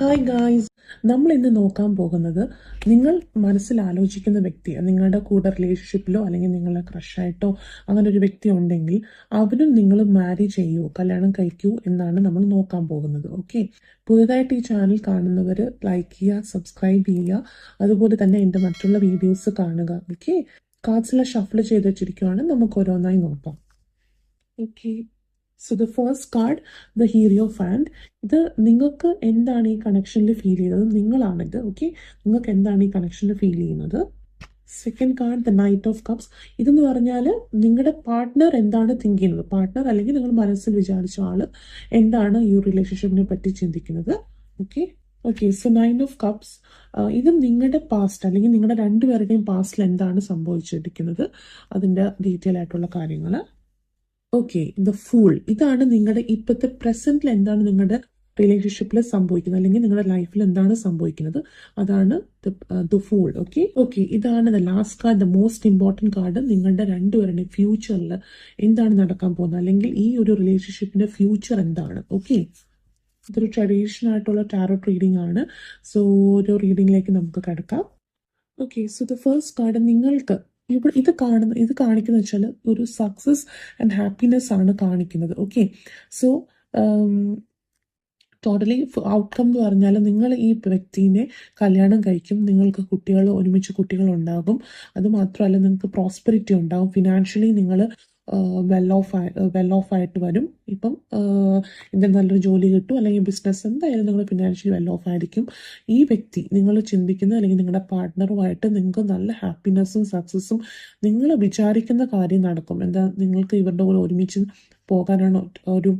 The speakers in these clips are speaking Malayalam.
ഹായ് ഗായ്സ് നമ്മൾ ഇന്ന് നോക്കാൻ പോകുന്നത് നിങ്ങൾ മനസ്സിൽ ആലോചിക്കുന്ന വ്യക്തി നിങ്ങളുടെ കൂടെ റിലേഷൻഷിപ്പിലോ അല്ലെങ്കിൽ നിങ്ങളുടെ ക്രഷായിട്ടോ അങ്ങനെ ഒരു വ്യക്തി ഉണ്ടെങ്കിൽ അവരും നിങ്ങൾ മാരി ചെയ്യൂ കല്യാണം കഴിക്കൂ എന്നാണ് നമ്മൾ നോക്കാൻ പോകുന്നത്. ഓക്കെ പുതുതായിട്ട് ഈ ചാനൽ കാണുന്നവർ ലൈക്ക് ചെയ്യുക സബ്സ്ക്രൈബ് ചെയ്യുക. അതുപോലെ തന്നെ എന്റെ മറ്റുള്ള വീഡിയോസ് കാണുക. ഓക്കെ കാർഡ്സിലെ ഷഫിൾ ചെയ്ത് വെച്ചിരിക്കുവാണ്. നമുക്ക് ഓരോന്നായി നോക്കാം. Okay so the first card the hierophant ഇത് നിങ്ങൾക്ക് എന്താണ് ഈ കണക്ഷനിൽ ഫീൽ ചെയ്തത്? നിങ്ങളാണിത് ഓക്കെ നിങ്ങൾക്ക് എന്താണ് ഈ കണക്ഷനിൽ ഫീൽ ചെയ്യുന്നത്? Second card the knight of cups ഇതെന്ന് പറഞ്ഞാൽ നിങ്ങളുടെ പാർട്ട്ണർ എന്താണ് തിങ്ക് ചെയ്യുന്നത്? പാർട്ട്ണർ അല്ലെങ്കിൽ നിങ്ങൾ മനസ്സിൽ വിചാരിച്ച ആൾ എന്താണ് ഈ റിലേഷൻഷിപ്പിനെ പറ്റി ചിന്തിക്കുന്നത്? Okay okay so nine of cups ഇത് നിങ്ങളുടെ പാസ്റ്റ് അല്ലെങ്കിൽ നിങ്ങളുടെ രണ്ടുപേരുടെയും പാസ്റ്റിൽ എന്താണ് സംഭവിച്ചിരിക്കുന്നത്? അതിന്റെ ഡീറ്റെയിൽ ആയിട്ടുള്ള കാര്യങ്ങൾ ഓക്കെ ദ ഫൂൾ ഇതാണ് നിങ്ങളുടെ ഇപ്പോഴത്തെ പ്രസന്റിൽ എന്താണ് നിങ്ങളുടെ റിലേഷൻഷിപ്പിൽ സംഭവിക്കുന്നത്? അല്ലെങ്കിൽ നിങ്ങളുടെ ലൈഫിൽ എന്താണ് സംഭവിക്കുന്നത്? അതാണ് ദ ഫൂൾ ഓക്കെ ഓക്കെ ഇതാണ് the last card the most important card നിങ്ങളുടെ രണ്ടുപേരുടെ ഫ്യൂച്ചറിൽ എന്താണ് നടക്കാൻ പോകുന്നത്? അല്ലെങ്കിൽ ഈ ഒരു റിലേഷൻഷിപ്പിന്റെ ഫ്യൂച്ചർ എന്താണ്? ഓക്കെ ഇതൊരു ട്രഡീഷണൽ ആയിട്ടുള്ള ടാരോ റീഡിംഗ് ആണ്. സോ ഓരോ റീഡിങ്ങിലേക്ക് നമുക്ക് കിടക്കാം. Okay so the first card നിങ്ങൾക്ക് ഇവിടെ ഇത് കാണുന്ന ഇത് കാണിക്കുന്ന വെച്ചാൽ ഒരു സക്സസ് ആൻഡ് ഹാപ്പിനെസ് ആണ് കാണിക്കുന്നത്. ഓക്കെ സോ ടോട്ടലി ഔട്ട്കം എന്ന് പറഞ്ഞാൽ നിങ്ങൾ ഈ വ്യക്തിനെ കല്യാണം കഴിക്കും. നിങ്ങൾക്ക് കുട്ടികൾ ഒരുമിച്ച് കുട്ടികൾ ഉണ്ടാകും അതുമാത്രമല്ല നിങ്ങൾക്ക് പ്രോസ്പെരിറ്റി ഉണ്ടാകും. ഫിനാൻഷ്യലി നിങ്ങൾ വെൽ ഓഫ് വെൽ ഓഫ് ആയിട്ട് വരും. ഇപ്പം എന്തെങ്കിലും നല്ലൊരു ജോലി കിട്ടും അല്ലെങ്കിൽ ബിസിനസ് എന്തായാലും നിങ്ങൾ ഫിനാൻഷ്യലി വെൽ ഓഫ് ആയിരിക്കും. ഈ വ്യക്തി നിങ്ങൾ ചിന്തിക്കുന്ന അല്ലെങ്കിൽ നിങ്ങളുടെ പാർട്ട്ണറുമായിട്ട് നിങ്ങൾക്ക് നല്ല ഹാപ്പിനെസ്സും സക്സസ്സും നിങ്ങൾ വിചാരിക്കുന്ന കാര്യം നടക്കും. എന്താ നിങ്ങൾക്ക് ഇവരുടെ കൂടെ ഒരുമിച്ച് പോകാനാണോ ഒരു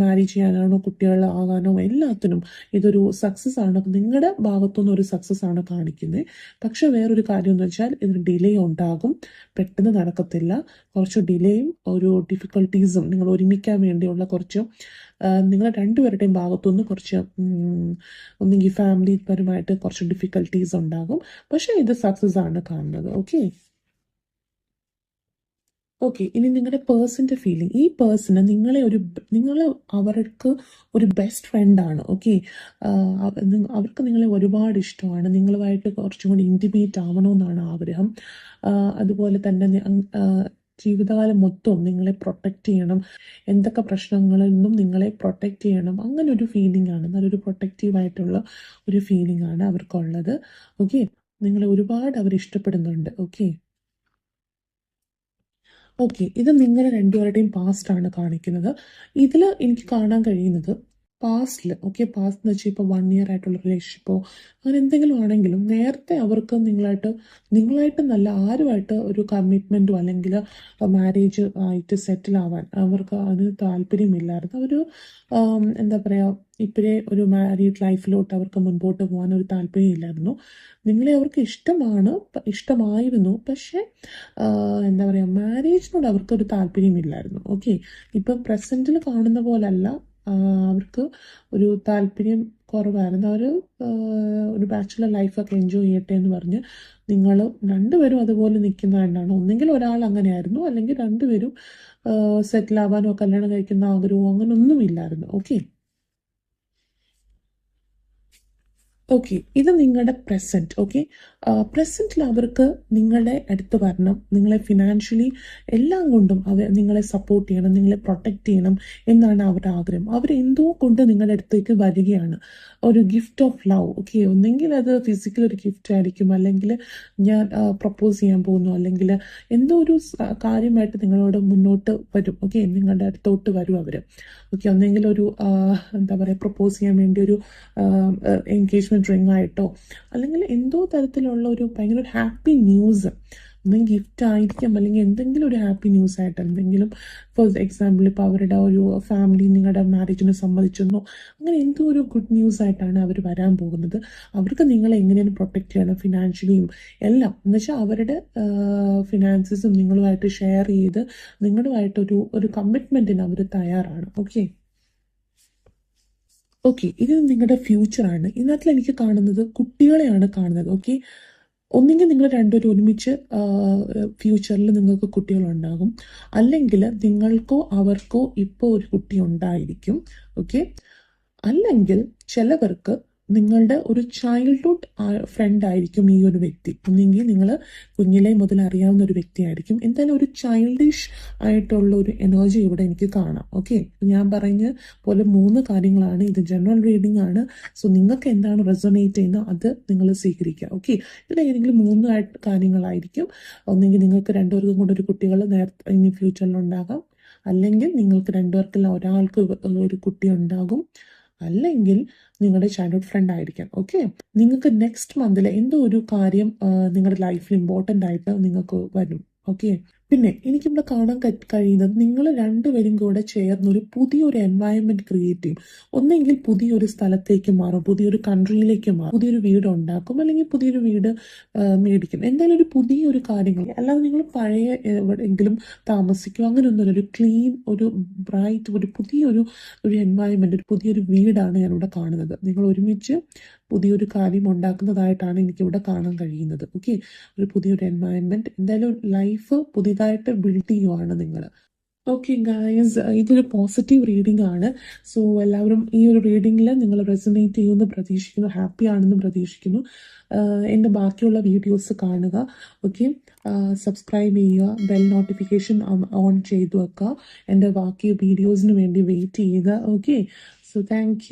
മാരേജ് ചെയ്യാനാണോ കുട്ടികളാകാനോ എല്ലാത്തിനും ഇതൊരു സക്സസ് ആണ്. നിങ്ങളുടെ ഭാഗത്തുനിന്ന് ഒരു സക്സസ് ആണ് കാണിക്കുന്നത് പക്ഷെ വേറൊരു കാര്യം എന്ന് വെച്ചാൽ ഇതിന് ഡിലേ ഉണ്ടാകും. പെട്ടെന്ന് നടക്കത്തില്ല. കുറച്ച് ഡിലേയും ഒരു ഡിഫിക്കൽട്ടീസും നിങ്ങൾ ഒരുമിക്കാൻ വേണ്ടിയുള്ള കുറച്ച് നിങ്ങൾ രണ്ടുപേരുടെയും ഭാഗത്തുനിന്ന് കുറച്ച് ഒന്നെങ്കിൽ ഫാമിലി പരമായിട്ട് കുറച്ച് ഡിഫിക്കൽട്ടീസ് ഉണ്ടാകും. പക്ഷേ ഇത് സക്സസ് ആണ് കാണുന്നത്. ഓക്കെ ഓക്കെ ഇനി നിങ്ങളുടെ പേഴ്സന്റെ ഫീലിംഗ് ഈ പേഴ്സണ് നിങ്ങളെ ഒരു നിങ്ങൾ അവർക്ക് ഒരു ബെസ്റ്റ് ഫ്രണ്ടാണ് ഓക്കെ അവർക്ക് നിങ്ങളെ ഒരുപാട് ഇഷ്ടമാണ്. നിങ്ങളുമായിട്ട് കുറച്ചും കൂടി ഇന്റിമേറ്റ് ആവണമെന്നാണ് ആഗ്രഹം. അതുപോലെ തന്നെ ജീവിതകാലം മൊത്തവും നിങ്ങളെ പ്രൊട്ടക്റ്റ് ചെയ്യണം. എന്തൊക്കെ പ്രശ്നങ്ങളിൽ നിന്നും നിങ്ങളെ പ്രൊട്ടക്റ്റ് ചെയ്യണം. അങ്ങനെ ഒരു ഫീലിംഗ് ആണ്. നല്ലൊരു പ്രൊട്ടക്റ്റീവായിട്ടുള്ള ഒരു ഫീലിംഗ് ആണ് അവർക്കുള്ളത്. ഓക്കെ നിങ്ങളെ ഒരുപാട് അവർ ഇഷ്ടപ്പെടുന്നുണ്ട്. ഓക്കെ ഓക്കെ ഇത് നിങ്ങളുടെ രണ്ടുപേരുടെയും പാസ്റ്റ് ആണ് കാണിക്കുന്നത്. ഇതിൽ എനിക്ക് കാണാൻ കഴിയുന്നത് പാസ്റ്റിൽ ഓക്കെ പാസ്റ്റ് എന്ന് വെച്ചാൽ ഇപ്പോൾ വൺ ഇയർ ആയിട്ടുള്ള റിലേഷൻഷിപ്പോ അങ്ങനെ എന്തെങ്കിലും ആണെങ്കിലും നേരത്തെ അവർക്ക് നിങ്ങളായിട്ട് നിങ്ങളായിട്ട് നല്ല ആരുമായിട്ട് ഒരു കമ്മിറ്റ്മെന്റോ അല്ലെങ്കിൽ മാരേജ് ആയിട്ട് സെറ്റിൽ ആവാൻ അവർക്ക് അതിന് താല്പര്യമില്ലായിരുന്നു. അവർ എന്താ പറയുക ഇപ്പോഴേ ഒരു മാരീഡ് ലൈഫിലോട്ട് അവർക്ക് മുൻപോട്ട് പോകാൻ ഒരു താല്പര്യമില്ലായിരുന്നു. നിങ്ങളെ അവർക്ക് ഇഷ്ടമാണ് ഇഷ്ടമായിരുന്നു. പക്ഷേ എന്താ പറയുക മാരേജിനോട് അവർക്കൊരു താല്പര്യമില്ലായിരുന്നു. ഓക്കെ? ഇപ്പം പ്രസന്റിൽ കാണുന്ന പോലല്ല. അവർക്ക് ഒരു താല്പര്യം കുറവായിരുന്നു. അവർ ഒരു ബാച്ചുലർ ലൈഫൊക്കെ എൻജോയ് ചെയ്യട്ടെ എന്ന് പറഞ്ഞ് നിങ്ങൾ രണ്ടുപേരും അതുപോലെ നിൽക്കുന്നതായിട്ടാണ് ഒന്നെങ്കിൽ ഒരാൾ അങ്ങനെയായിരുന്നു അല്ലെങ്കിൽ രണ്ടുപേരും സെറ്റിൽ ആവാനോ കല്യാണം കഴിക്കുന്ന ആഗ്രഹമോ അങ്ങനെ ഒന്നുമില്ലായിരുന്നു ഓക്കെ? ഓക്കെ ഇത് നിങ്ങളുടെ പ്രസന്റ് ഓക്കെ പ്രസന്റിൽ അവർക്ക് നിങ്ങളുടെ അടുത്ത് വരണം. നിങ്ങളെ ഫിനാൻഷ്യലി എല്ലാം കൊണ്ടും അവർ നിങ്ങളെ സപ്പോർട്ട് ചെയ്യണം നിങ്ങളെ പ്രൊട്ടക്റ്റ് ചെയ്യണം എന്നാണ് അവരുടെ ആഗ്രഹം. അവർ എന്തോ കൊണ്ട് നിങ്ങളുടെ അടുത്തേക്ക് വരികയാണ്. ഒരു ഗിഫ്റ്റ് ഓഫ് ലവ് ഓക്കെ ഒന്നെങ്കിൽ അത് ഫിസിക്കൽ ഒരു ഗിഫ്റ്റ് ആയിരിക്കും. അല്ലെങ്കിൽ ഞാൻ പ്രപ്പോസ് ചെയ്യാൻ പോകുന്നു. അല്ലെങ്കിൽ എന്തോ ഒരു കാര്യമായിട്ട് നിങ്ങളോട് മുന്നോട്ട് വരും ഓക്കെ നിങ്ങളുടെ അടുത്തോട്ട് വരും അവർ ഓക്കെ ഒന്നെങ്കിൽ ഒരു എന്താ പറയുക പ്രപ്പോസ് ചെയ്യാൻ വേണ്ടി ഒരു എൻഗേജ്മെന്റ് റിംഗ് ആയിട്ടോ അല്ലെങ്കിൽ എന്തോ തരത്തിലുള്ള ഒരു ഭയങ്കര ഒരു ഹാപ്പി ന്യൂസ് എന്തെങ്കിലും ഗിഫ്റ്റ് ആയിരിക്കാം അല്ലെങ്കിൽ എന്തെങ്കിലും ഒരു ഹാപ്പി ന്യൂസ് ആയിട്ട് എന്തെങ്കിലും ഫോർ എക്സാമ്പിൾ ഇപ്പോൾ അവരുടെ ഒരു ഫാമിലി നിങ്ങളുടെ മാരേജിനെ സംബന്ധിച്ചെന്നോ അങ്ങനെ എന്തോ ഒരു ഗുഡ് ന്യൂസ് ആയിട്ടാണ് അവർ വരാൻ പോകുന്നത്. അവർക്ക് നിങ്ങളെ എങ്ങനെയാണ് പ്രൊട്ടക്റ്റ് ചെയ്യണം ഫിനാൻഷ്യലിയും എല്ലാം. എന്നുവെച്ചാൽ അവരുടെ ഫിനാൻസസും നിങ്ങളുമായിട്ട് ഷെയർ ചെയ്ത് നിങ്ങളുമായിട്ടൊരു ഒരു കമ്മിറ്റ്മെന്റിന് അവർ തയ്യാറാണ്. ഓക്കെ ഓക്കെ ഇത് നിങ്ങളുടെ ഫ്യൂച്ചറാണ് ഇതിനകത്തിൽ എനിക്ക് കാണുന്നത് കുട്ടികളെയാണ് കാണുന്നത് ഓക്കെ ഒന്നുകിൽ നിങ്ങൾ രണ്ടുപേരും ഒരുമിച്ച് ഫ്യൂച്ചറിൽ നിങ്ങൾക്ക് കുട്ടികളുണ്ടാകും. അല്ലെങ്കിൽ നിങ്ങൾക്കോ അവർക്കോ ഇപ്പോൾ ഒരു കുട്ടി ഉണ്ടായിരിക്കും ഓക്കെ അല്ലെങ്കിൽ ചിലവർക്ക് നിങ്ങളുടെ ഒരു ചൈൽഡ്ഹുഡ് ഫ്രണ്ട് ആയിരിക്കും ഈ ഒരു വ്യക്തി. ഒന്നെങ്കിൽ നിങ്ങൾ കുഞ്ഞിലെ മുതൽ അറിയാവുന്ന ഒരു വ്യക്തിയായിരിക്കും. എന്തായാലും ഒരു ചൈൽഡിഷ് ആയിട്ടുള്ള ഒരു എനർജി ഇവിടെ എനിക്ക് കാണാം. ഓക്കെ ഞാൻ പറഞ്ഞ പോലെ മൂന്ന് കാര്യങ്ങളാണ്. ഇത് ജനറൽ റീഡിംഗ് ആണ്. സോ നിങ്ങൾക്ക് എന്താണ് റെസൊണേറ്റ് ചെയ്യുന്നത്? അത് നിങ്ങൾ സ്വീകരിക്കുക. ഓക്കെ ഇതിൽ ഏതെങ്കിലും മൂന്ന് കാര്യങ്ങളായിരിക്കും. ഒന്നെങ്കിൽ നിങ്ങൾക്ക് രണ്ടുപേർക്കും കൂടെ ഒരു കുട്ടികൾ നേരത്തെ ഇനി ഫ്യൂച്ചറിൽ ഉണ്ടാകാം. അല്ലെങ്കിൽ നിങ്ങൾക്ക് രണ്ടുപേർക്കില്ല ഒരാൾക്ക് ഒരു കുട്ടി ഉണ്ടാകും. അല്ലെങ്കിൽ നിങ്ങളുടെ ചൈൽഡ്ഹുഡ് ഫ്രണ്ട് ആയിരിക്കാം ഓക്കെ നിങ്ങൾക്ക് നെക്സ്റ്റ് മന്തിൽ എന്തോ ഒരു കാര്യം നിങ്ങളുടെ ലൈഫിൽ ഇമ്പോർട്ടന്റ് ആയിട്ട് നിങ്ങൾക്ക് വരും ഓക്കെ പിന്നെ എനിക്കിവിടെ കാണാൻ കഴിയുന്നത് നിങ്ങൾ രണ്ടുപേരും കൂടെ ചേർന്ന് ഒരു പുതിയൊരു എൻവയൺമെന്റ് ക്രിയേറ്റ് ചെയ്യും. ഒന്നെങ്കിൽ പുതിയൊരു സ്ഥലത്തേക്ക് മാറും പുതിയൊരു കൺട്രിയിലേക്ക് മാറും പുതിയൊരു വീട് ഉണ്ടാക്കും അല്ലെങ്കിൽ പുതിയൊരു വീട് മേടിക്കും. എന്തായാലും ഒരു പുതിയൊരു കാര്യങ്ങൾ. അല്ലാതെ നിങ്ങൾ പഴയ എവിടെയെങ്കിലും താമസിക്കും അങ്ങനെയൊന്നുമില്ല ഒരു ക്ലീൻ ഒരു ബ്രൈറ്റ് ഒരു പുതിയൊരു ഒരു എൻവയൺമെന്റ് ഒരു പുതിയൊരു വീടാണ് ഞാനിവിടെ കാണുന്നത്. നിങ്ങൾ ഒരുമിച്ച് പുതിയൊരു കാര്യം ഉണ്ടാക്കുന്നതായിട്ടാണ് എനിക്കിവിടെ കാണാൻ കഴിയുന്നത്. ഓക്കെ ഒരു പുതിയൊരു എൻവയൺമെന്റ് എന്തായാലും ലൈഫ് പുതിയതായിട്ട് ബിൽഡ് ചെയ്യുവാണ് നിങ്ങൾ ഓക്കെ ഗായസ് ഇതൊരു പോസിറ്റീവ് റീഡിംഗ് ആണ്. സോ എല്ലാവരും ഈ ഒരു റീഡിങ്ങിൽ നിങ്ങൾ റെസിനേറ്റ് ചെയ്യുമെന്ന് പ്രതീക്ഷിക്കുന്നു ഹാപ്പി ആണെന്ന് പ്രതീക്ഷിക്കുന്നു. എന്റെ ബാക്കിയുള്ള വീഡിയോസ് കാണുക ഓക്കെ സബ്സ്ക്രൈബ് ചെയ്യുക ബെൽ നോട്ടിഫിക്കേഷൻ ഓൺ ചെയ്തു വെക്കുക. എന്റെ ബാക്കി വീഡിയോസിന് വേണ്ടി വെയിറ്റ് ചെയ്യുക ഓക്കെ സോ താങ്ക്